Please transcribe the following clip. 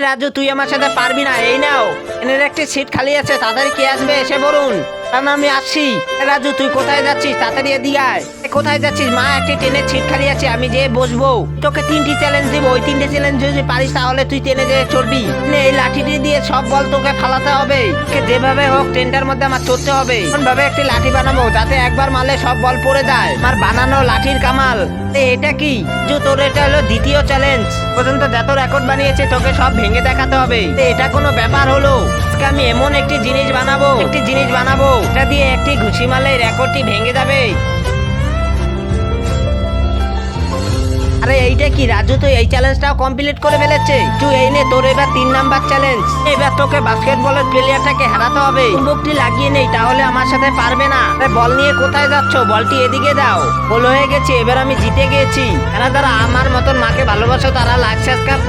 রাজু তুই আমার সাথে পারবি না এই নাও। ট্রেনের একটি সিট খালি আছে, তাড়াতাড়ি কে আসবে এসে বলুন। কারণ আমি আসছি। রাজু, তুই কোথায় যাচ্ছিস? তাড়াতাড়ি এদিকে আয়। কোথায় যাচ্ছিস? মা, একটি ট্রেনের সিট খালি আছে, আমি যে বসবো। তোকে তিনটি চ্যালেঞ্জ দিব। ওই তিনটে চ্যালেঞ্জ যদি পারিস, তাহলে তুই ট্রেনে যে চড়বি। এই লাঠিটি দিয়ে সব বল তোকে ফালাতে হবে। যেভাবে হোক ট্রেনটার মধ্যে আমার চড়তে হবে। ভাবে একটি লাঠি বানাবো, যাতে একবার মারলে সব বল পড়ে যায়। আমার বানানো লাঠির কামাল। এটা কি? যে, তোর এটা হলো দ্বিতীয় চ্যালেঞ্জ পর্যন্ত যত রেকর্ড বানিয়েছে, তোকে সব ভেঙে দেখাতে হবে। এটা কোনো ব্যাপার হলো? আজকে আমি এমন একটি জিনিস বানাবো, একটি জিনিস বানাবো, এটা দিয়ে একটি ঘুষি মারলে রেকর্ডটি ভেঙে যাবে। আরে, এইটা কি? রাজু তো এই চ্যালেঞ্জটাও কমপ্লিট করে ফেলেছে। তুই এই নে, তোর এবার তিন নাম্বার চ্যালেঞ্জ এবার তোকে বাস্কেটবলের প্লেয়ারটাকে হারাতে হবে। চুম্বকটি লাগিয়ে নেই, তাহলে আমার সাথে পারবে না। বল নিয়ে কোথায় যাচ্ছ? বলটি এদিকে দাও। বল হয়ে গেছে, এবার আমি জিতে গেছি। তারা যারা আমার মতন মাকে ভালোবাসো, তারা লাইক সাবস্ক্রাইব